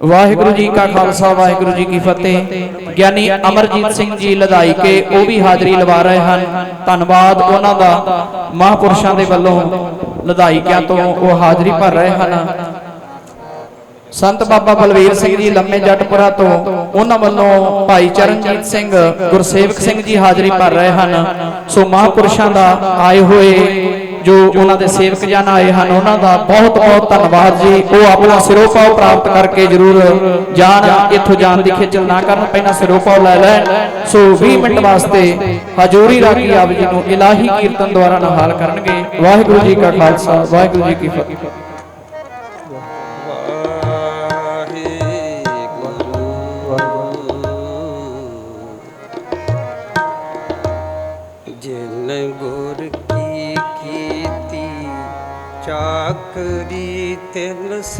ਵਾਹਿਗੁਰੂ ਜੀ ਕਾ ਖਾਲਸਾ, ਵਾਹਿਗੁਰੂ ਜੀ ਕੀ ਫਤਿਹ। ਗਿਆਨੀ ਅਮਰਜੀਤ ਸਿੰਘ ਜੀ ਲਧਾਈ ਕੇ ਉਹ ਵੀ ਹਾਜ਼ਰੀ ਲਵਾ ਰਹੇ ਹਨ। ਧੰਨਵਾਦ ਉਹਨਾਂ ਦਾ ਮਹਾਪੁਰਸ਼ਾਂ ਦੇ ਵੱਲੋਂ ਲਧਾਈਕਿਆਂ ਤੋਂ ਉਹ ਹਾਜ਼ਰੀ ਭਰ ਰਹੇ ਹਨ। ਸੰਤ ਬਾਬਾ ਬਲਵੀਰ ਸਿੰਘ ਜੀ ਲੰਮੇ ਜੱਟਪੁਰਾ ਤੋਂ ਉਹਨਾਂ ਵੱਲੋਂ ਭਾਈ ਚਰਨਜੀਤ ਸਿੰਘ, ਗੁਰਸੇਵਕ ਸਿੰਘ ਜੀ ਹਾਜ਼ਰੀ ਭਰ ਰਹੇ ਹਨ। ਸੋ ਮਹਾਪੁਰਸ਼ਾਂ ਦਾ ਆਏ ਹੋਏ ਜੋ ਉਹਨਾਂ ਦੇ ਸੇਵਕ ਜਨ ਆਏ ਹਨ, ਉਹਨਾਂ ਦਾ ਬਹੁਤ ਬਹੁਤ ਧੰਨਵਾਦ ਜੀ। ਉਹ ਆਪਣਾ ਸਿਰੋਪਾਉ ਪ੍ਰਾਪਤ ਕਰਕੇ ਜਰੂਰ ਜਾਣ, ਇੱਥੋਂ ਜਾਣ ਦੀ ਖੇਚਲ ਨਾ ਕਰਨ, ਪਹਿਲਾਂ ਸਿਰੋਪਾਉ ਲੈ ਲੈਣ ਸੋ 20 ਮਿੰਟ ਵਾਸਤੇ ਹਜੂਰੀ ਰਾਖੀ ਆਪ ਜੀ ਨੂੰ ਇਲਾਹੀ ਕੀਰਤਨ ਦੁਆਰਾ ਨਾਲ ਕਰਨਗੇ। ਵਾਹਿਗੁਰੂ ਜੀ ਕਾ ਖਾਲਸਾ, ਵਾਹਿਗੁਰੂ ਜੀ ਕੀ ਫਤਿਹ।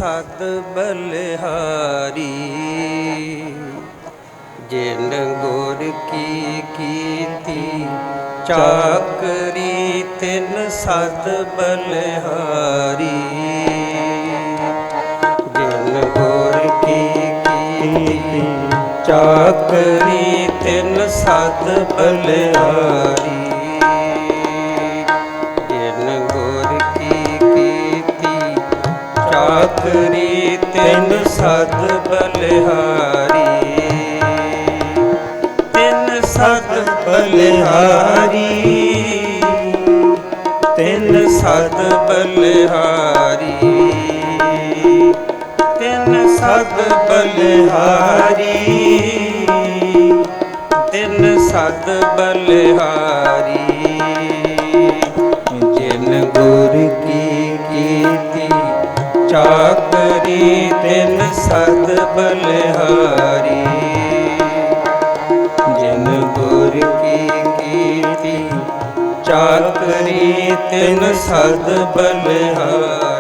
ਸਦ ਬਲਿਹਾਰੀ, ਜਿਨ ਗੁਰ ਕੀ ਕੀਤੀ, ਚਾਕਰੀ ਤਿਨ ਸਦ ਬਲਿਹਾਰੀ, ਜਿਨ ਗੁਰ ਕੀ ਕੀਤੀ, ਚਾਕਰੀ ਤਿਨ ਸਦ ਬਲਿਹਾਰੀ। ਚਾਕਰੀ ਤਿਨ ਸਦ ਬਲਿਹਾਰੀ। ਤਿਨ ਸਦ ਬਲਿਹਾਰੀ। ਤਿਨ ਸਦ ਬਲਿਹਾਰੀ। ਤਿਨ ਸਦ ਬਲਿਹਾਰੀ। ਤਿਨ ਸਦ ਬਲਿਹਾਰੀ। ਚਾਕਰੀ ਤਿਨ ਸਦ ਬਲਿਹਾਰੀ। ਜਿਨ ਗੁਰ ਕੀ ਕੀਤੀ ਚਾਕਰੀ ਤਿਨ ਸਦ ਬਲਿਹਾਰੀ।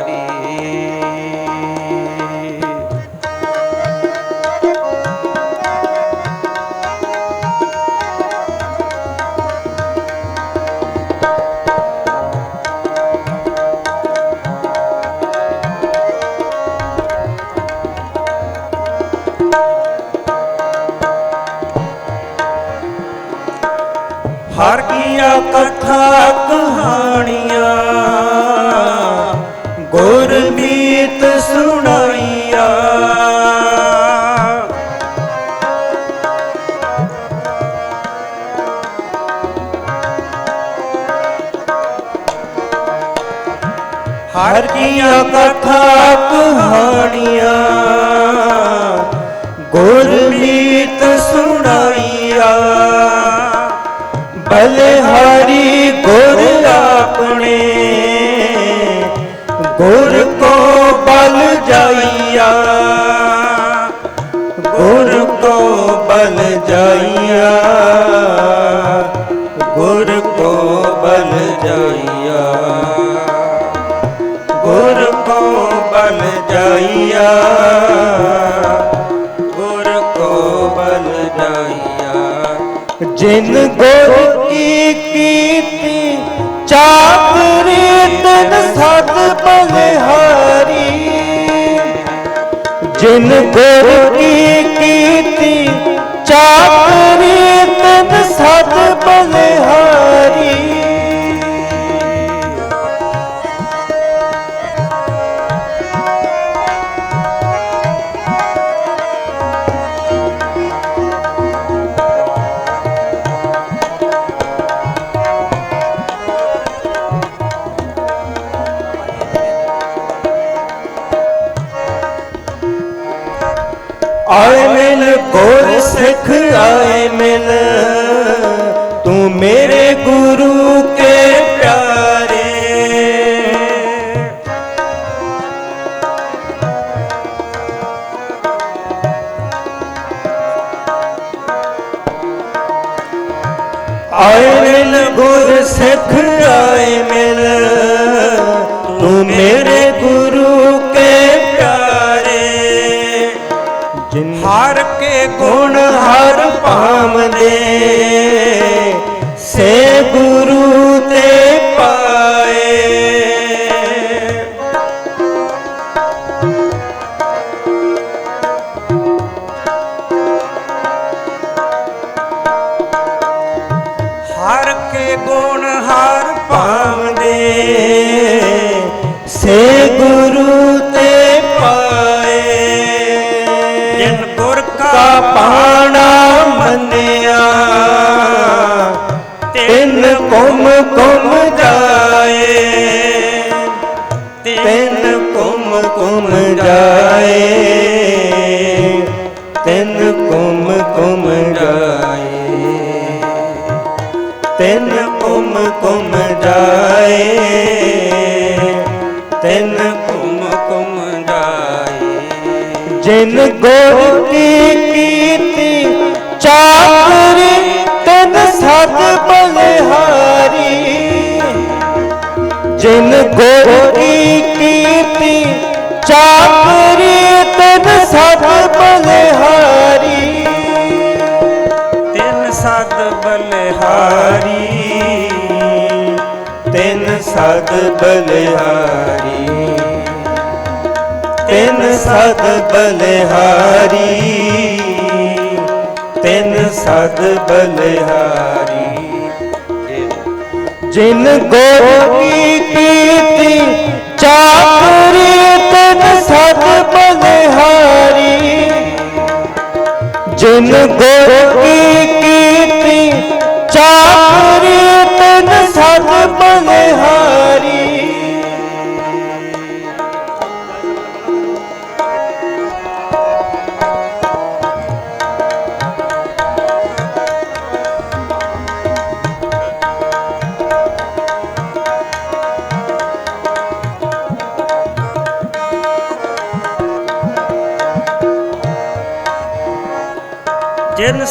ਹਰ ਕੀਆ ਕਥਾ ਕਹਾਣੀਆਂ ਗੁਰਮੀਤ ਸੁਣਾਈਆ। ਬਲਹਾਰੀ ਗੁਰ ਆਪਣੇ, ਗੁਰ ਕੋ ਬਲ ਜਾਈਆ। ਗੁਰ ਕੋ ਬਲ ਜਾਈਆ, ਗੁਰ ਕੋ ਬਲ ਜਾਈਆ। ਜਿਨ ਗੁਰ ਕੀ ਕੀਤੀ ਚਾਕਰੀ ਤਨ ਸਤ ਬਲਿਹਾਰੀ ਜਿਨ ਗੁਰ ਕੀ ਕੀਤੀ ਚਾਕਰੀ ਆਏ ਮੈਨ ਗੁਰ ਸਿੱਖ ਆਏ ਮੈਨ ਤੂੰ ਮੇਰੇ ਜਿਨ ਗੁਰ ਕੀ ਕੀਤੀ ਚਾਕਰੀ ਤਨ ਸਤ ਬਲਿਹਾਰੀ। ਜਿਨ ਗੁਰ ਕੀ ਕੀਤੀ ਚਾਕਰੀ ਤਨ ਸਤ ਬਲਿਹਾਰੀ। ਤਿੰਨ ਸਦ ਬਲਿਹਾਰੀ। ਹਾਰੀ ਤਿਨ ਸਦ ਬਲਿਹਾਰੀ। ਤਿਨ ਸਦ ਬਲਿਹਾਰੀ, ਤਿਨ ਸਦ ਬਲਿਹਾਰੀ। ਜਿਨ ਗੋਪੀ ਕੀਤੀ ਚਾਕਰੀ ਤਿਨ ਸਦ ਬਲਿਹਾਰੀ। ਜਿਨ ਗੋਪੀ ਕੀਤੀ ਚਾਕਰੀ ਤਿਨ ਸਦ ਬਲਿਹਾਰੀ।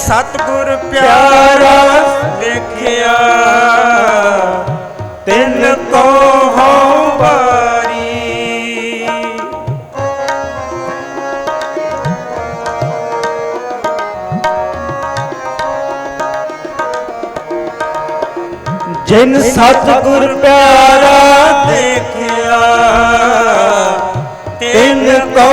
ਸਤਗੁਰ ਪਿਆਰਾ ਦੇਖਿਆ ਤਿਨ ਕੋ ਹਉ ਵਾਰੀ। ਜਿਨ ਸਤਿਗੁਰ ਪਿਆਰਾ ਦੇਖਿਆ ਤਿਨ ਕੋ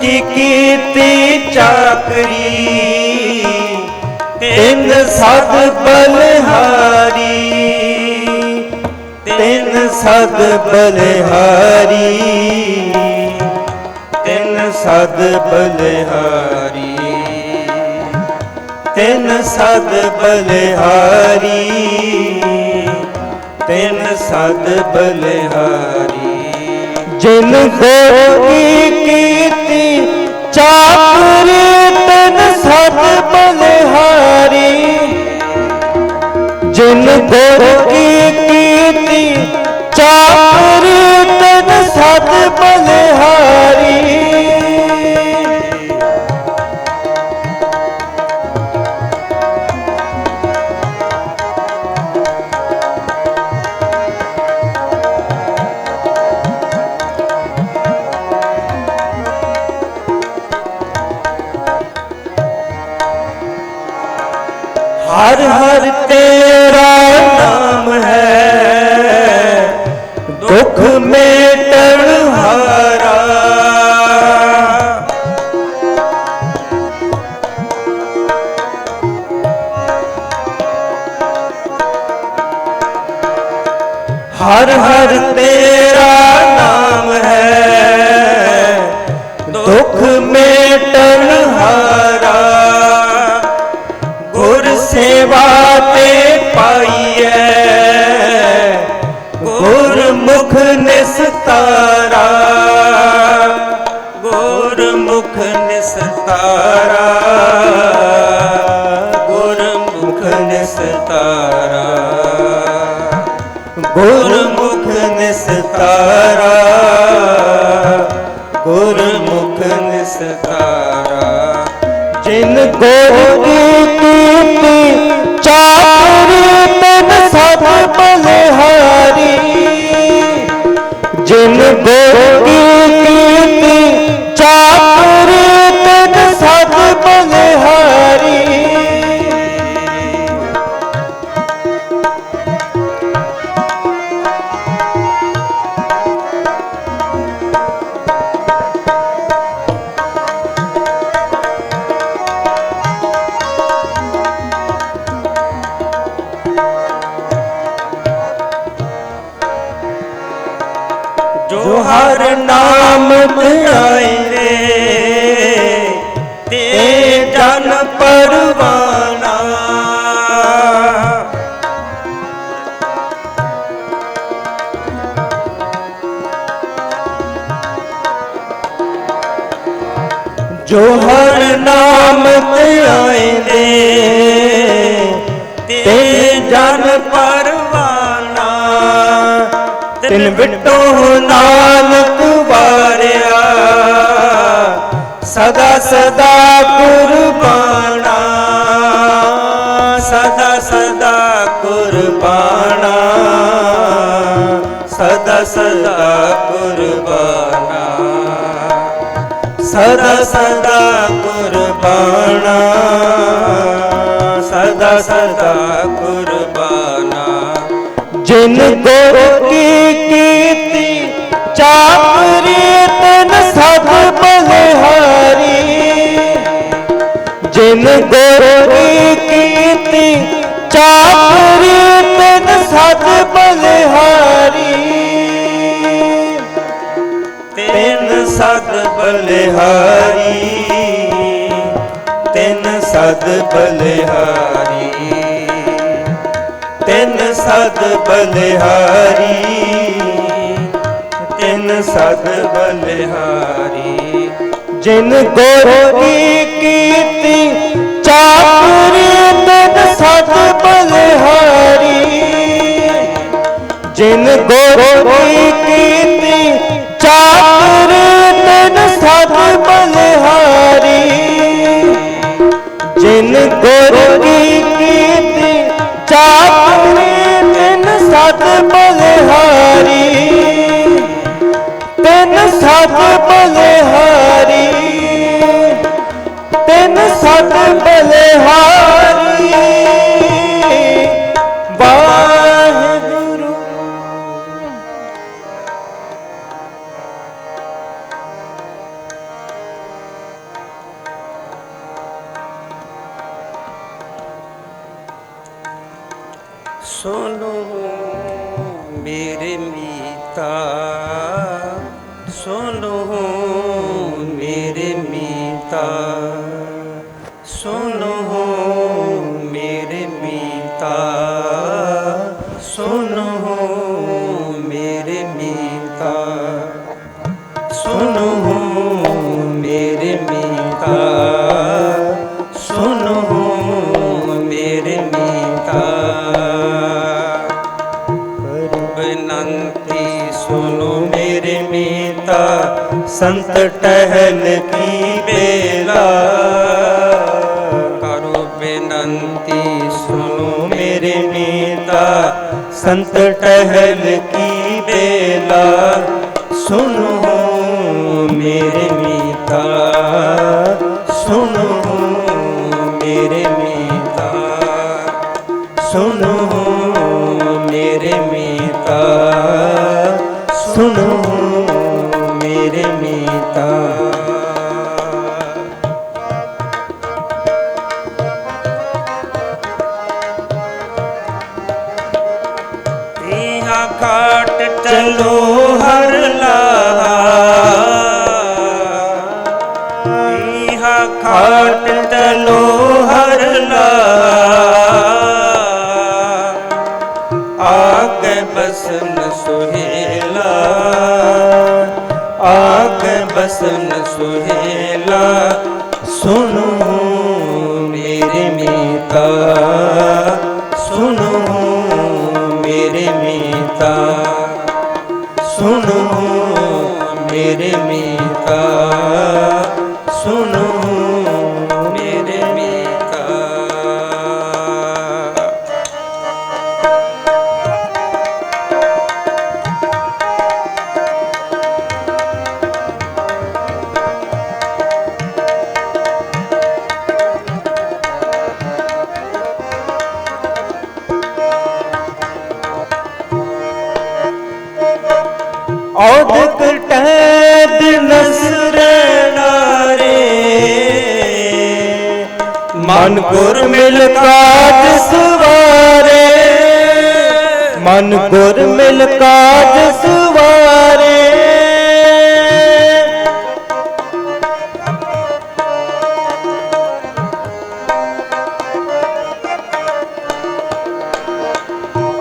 ਕੀ ਕੀਤੀ ਚਾਕਰੀ? ਤਿੰਨ ਸਦ ਬਲਿਹਾਰੀ। ਤਿੰਨ ਸਦ ਬਲਿਹਾਰੀ। ਤਿੰਨ ਸਦ ਬਲਿਹਾਰੀ। ਤਿੰਨ ਸਦ ਬਲਿਹਾਰੀ। ਤਿੰਨ ਸਦ ਬਲਿਹਾਰੀ। ਜਿਨ ਗੋਰੀ ਕੀਤੀ ਚਾਕਰੀ ਤਨ ਸਦ ਬਲਿਹਾਰੀ। ਜਿਨ ਗੋਰੀ ਕੀਤੀ ਚਾਕਰੀ ਤਨ ਸਦ ਹਰ ਹਰ ਗੁਰਮੁਖ ਨਿਸਤਾਰਾ ਗੁਰਮੁਖ ਨਿਸਤਾਰਾ। ਜਿਨ ਗੋਰੀ ঘর ਤਿਨ ਨਾਨਕ ਵਾਰਿਆ, ਸਦਾ ਸਦਾ ਕੁਰਬਾਨਾ, ਸਦਾ ਸਦਾ ਕੁਰਬਾਨਾ, ਸਦਾ ਸਦਾ ਕੁਰਬਾਨਾ, ਸਦਾ ਸਦਾ ਕੁਰਬਾਨਾ, ਸਦਾ ਸਦਾ ਕੁਰਬਾਨਾ। ਜਿਨ ਗੁਰੂ ਕੀ ਕੀਤੀ ਚਾਪਰੀ ਤਨ ਸਭ ਬਲਿਹਾਰੀ ਜਿਨ ਗੁਰੂ ਕੀ ਕੀਤੀ ਚਾਪਰੀ ਤਨ ਸਭ ਬਲਿਹਾਰੀ ਤਿੰਨ ਸਦ ਬਲਿਹਾਰੀ ਤਿੰਨ ਸਦ ਬਲਿਹਾਰੀ ਤਿੰਨ ਸਦ ਬਲਿਹਾਰੀ, ਤਿੰਨ ਸਦ ਬਲਿਹਾਰੀ। ਜਿਨ ਗੋਰੀ ਕੀਤੀ ਚਾਪਰੀ ਤਿੰਨ ਸਦ ਬਲਿਹਾਰੀ। ਜਿਨ ਗੋਰੀ ਕੀਤੀ ਚਾਤਰ, ਤਨ ਸਦ ਬਲਿਹਾਰੀ। ਜਿਨ ਗੋਰੀ ਕੀਤੀ ਚਾਤਰ ਤਨ ਬਲਿਹਾਰੀ ਤਨ ਸਦ ਬਲਿਹਾਰੀ ਤਨ ਸਦ ਬਲਿਹਾਰੀ ਸੰਤ ਟਹਿਲ ਕੀ ਬੇਲਾ ਕਰੋ ਬੇਨੰਤੀ ਸੁਨੋ ਮੇਰੇ ਮੀਤਾ ਸੰਤ ਟਹਿਲ ਕੀ ਬੇਲਾ ਸੁਨੋ ਮੇਰੇ ਘਾਟ ਚਲੋ ਹਰ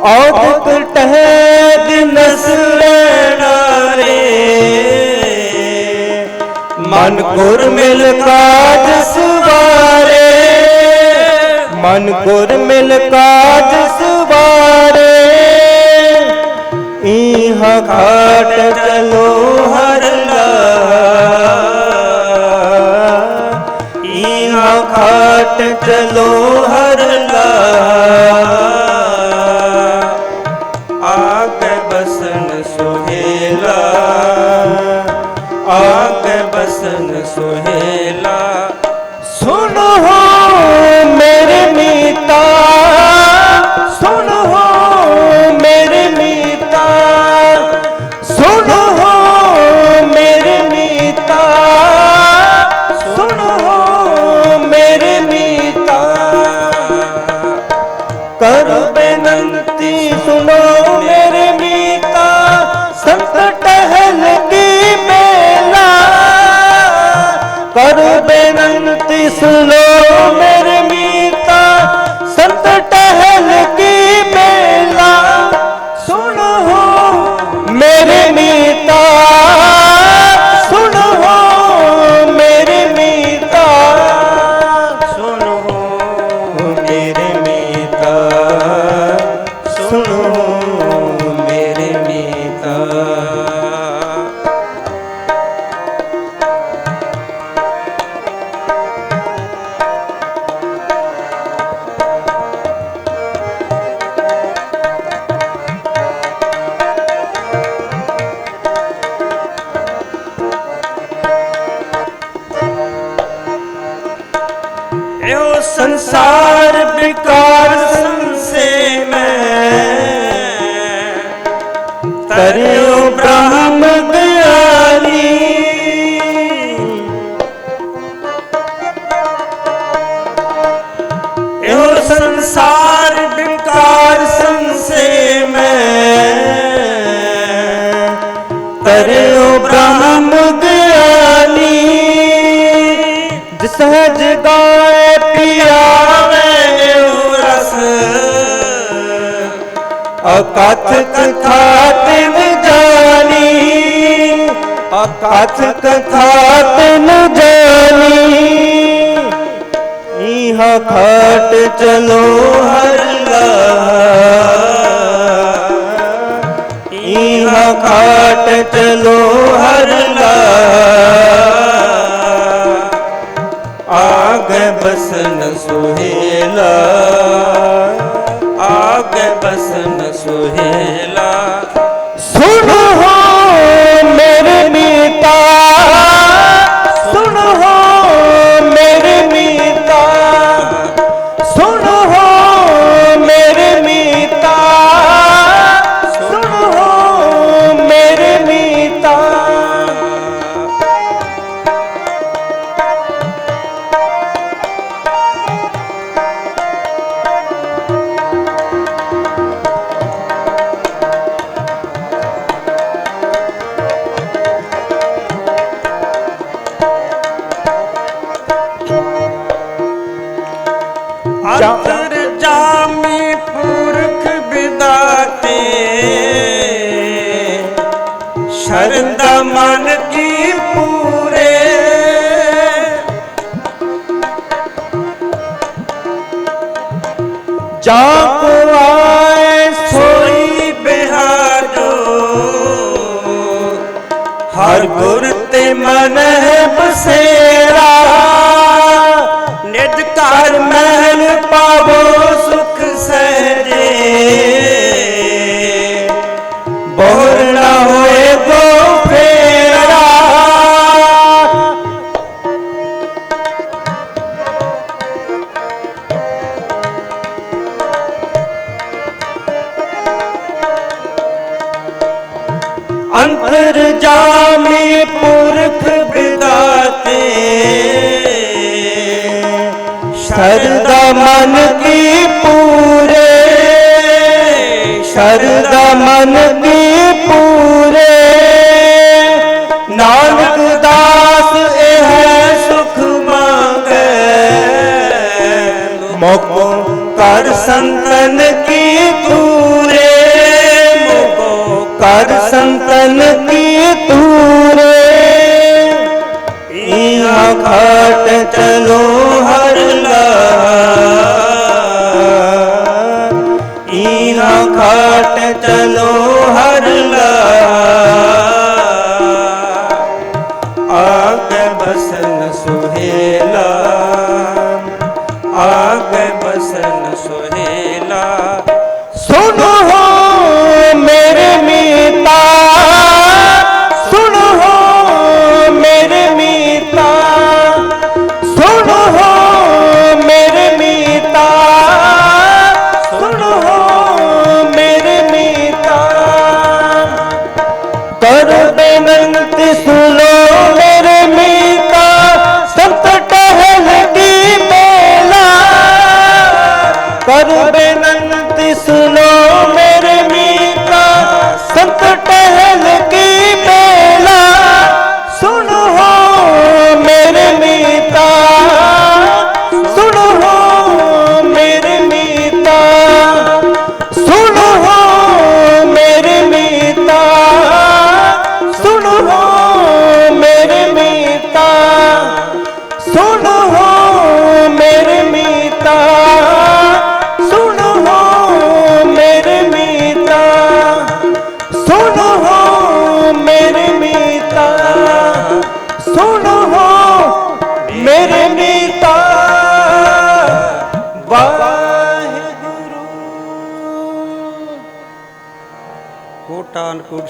ਔਦਕ ਟਹਿਦ ਨਸਰ ਨਾਰੇ ਮਨ ਗੁਰ ਮਿਲ ਕਾਜ ਸਵਾਰੇ। ਮਨ ਗੁਰ ਮਿਲ ਕਾਜ ਸਵਾਰੇ। ਸਵਾਰੇ ਇਹ ਖਾਟ ਚਲੋ ਹਰ ਲਾ ਇਹ ਖਾਟ ਚਲੋ ਹਰ ਲਾ ਬੇਨੰਤੀ ਸੰਸਾਰ ਵਿਕਾਰ ਸੰਸੇ ਮੈਂ ਤਰਿਓ ਬ੍ਰਹਮ ਗਿਆਨੀ ਸਹਜ ਗਾਏ ਪਿਆਵੇ ਰਸ। ਅਕਥ ਕਥਾ ਤਿਨ ਜਾਨੀ, ਅਕਥ ਕਥਾ ਤਿਨ ਜਾਨੀ। ਇਹ ਖਟ ਚਲੋ ਹਰਲਾ ਲਾ ਇਹ ਚਲੋ ਹਰਲਾ ਆਗੇ ਬਸਨ ਸੁਹੇਲਾ ਆਗੇ ਬਸਨ ਸੁਹੇਲਾ ਅੰਤਰ ਜਾਮੀ ਪੁਰਖ ਵਿਦਾਤੇ। ਸ਼ਰਦਾ ਮਨ ਕੀ ਪੂਰੇ। ਜਾ ਕੋ ਆਏ ਸੋਈ ਬਿਹਾਰੋ। ਹਰ ਗੁਰ ਤੇ ਮਨ ਬਸੇਰਾ। ਸ਼ਰਦਾ ਕੀ ਪੂਰੇ। ਨਾਨਕ ਦਾਸ ਇਹ ਸੁਖ ਮੰਗੇ। ਮੋਕੋ ਕਰ ਸੰਤਨ Oh.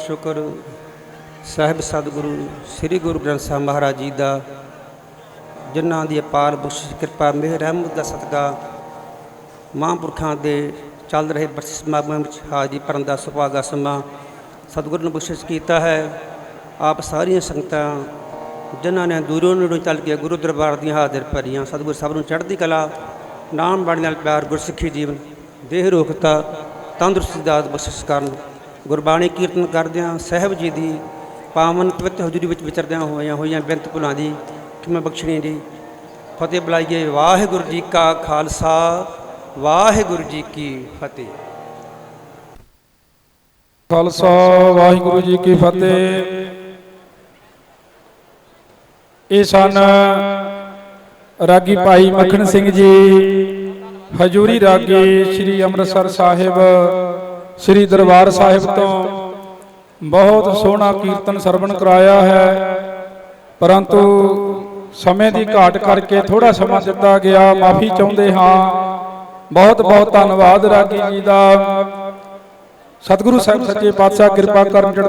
ਸ਼ੁਕਰ। ਸਾਹਿਬ ਸਤਿਗੁਰੂ, ਸ੍ਰੀ ਗੁਰੂ ਗ੍ਰੰਥ ਸਾਹਿਬ ਮਹਾਰਾਜ ਜੀ ਦਾ, ਜਿਨ੍ਹਾਂ ਦੀ ਅਪਾਰ ਬਖਸ਼ਿਸ਼ ਕਿਰਪਾ, ਮਿਹਰ, ਰਹਿਮਤ ਦਾ ਸਦਕਾ ਮਹਾਂਪੁਰਖਾਂ ਦੇ ਚੱਲ ਰਹੇ ਬਰਸ ਸਮਾਗਮ ਵਿੱਚ ਹਾਜ਼ਰੀ ਭਰਨ ਦਾ ਸੁਭਾਗਾ ਸਮਾਂ ਸਤਿਗੁਰੂ ਨੇ ਬਖਸ਼ਿਸ਼ ਕੀਤਾ ਹੈ। ਆਪ ਸਾਰੀਆਂ ਸੰਗਤਾਂ, ਜਿਨ੍ਹਾਂ ਨੇ ਦੂਰੋਂ ਨੇੜੋਂ ਚੱਲ ਕੇ ਗੁਰੂ ਦਰਬਾਰ ਦੀਆਂ ਹਾਜ਼ਰ ਭਰੀਆਂ, ਸਤਿਗੁਰੂ ਸਭ ਨੂੰ ਚੜ੍ਹਦੀ ਕਲਾ ਨਾਮ ਬਾਣੀ ਨਾਲ ਪਿਆਰ, ਗੁਰਸਿੱਖੀ ਜੀਵਨ, ਦੇਹ ਰੋਗਤਾ, ਤੰਦਰੁਸਤੀ ਦਾ ਬਖਸ਼ਿਸ਼ ਕਰਨ ਗੁਰਬਾਣੀ ਕੀਰਤਨ ਕਰਦਿਆਂ, ਸਾਹਿਬ ਜੀ ਦੀ ਪਾਵਨ ਪਵਿੱਤਰ ਹਜ਼ੂਰੀ ਵਿੱਚ ਵਿਚਰਦਿਆਂ ਹੋਈਆਂ ਹੋਈਆਂ ਬੇਨਤ ਭੁਲਾਂ ਦੀ ਕਿਵੇਂ ਬਖਸ਼ਣੀ ਦੀ? ਫਤਿਹ ਬੁਲਾਈਏ, ਵਾਹਿਗੁਰੂ ਜੀ ਕਾ ਖਾਲਸਾ, ਵਾਹਿਗੁਰੂ ਜੀ ਕੀ ਫਤਿਹ। ਖਾਲਸਾ, ਵਾਹਿਗੁਰੂ ਜੀ ਕੀ ਫਤਿਹ। ਇਹ ਸਨ ਰਾਗੀ ਭਾਈ ਮੱਖਣ ਸਿੰਘ ਜੀ, ਹਜੂਰੀ ਰਾਗੀ ਸ੍ਰੀ ਅੰਮ੍ਰਿਤਸਰ ਸਾਹਿਬ। ਸ੍ਰੀ ਦਰਬਾਰ ਸਾਹਿਬ ਤੋਂ ਬਹੁਤ ਸੋਹਣਾ ਕੀਰਤਨ ਸਰਵਣ ਕਰਾਇਆ ਹੈ। ਪਰੰਤੂ ਸਮੇਂ ਦੀ ਘਾਟ ਕਰਕੇ ਥੋੜਾ ਸਮਾਂ ਦਿੱਤਾ ਗਿਆ, ਮਾਫੀ ਚਾਹੁੰਦੇ ਹਾਂ। ਬਹੁਤ ਬਹੁਤ ਧੰਨਵਾਦ ਰਾਗੀ ਜੀ ਦਾ। ਸਤਿਗੁਰੂ ਸਾਹਿਬ ਸੱਚੇ ਪਾਤਸ਼ਾਹ ਕਿਰਪਾ ਕਰਨ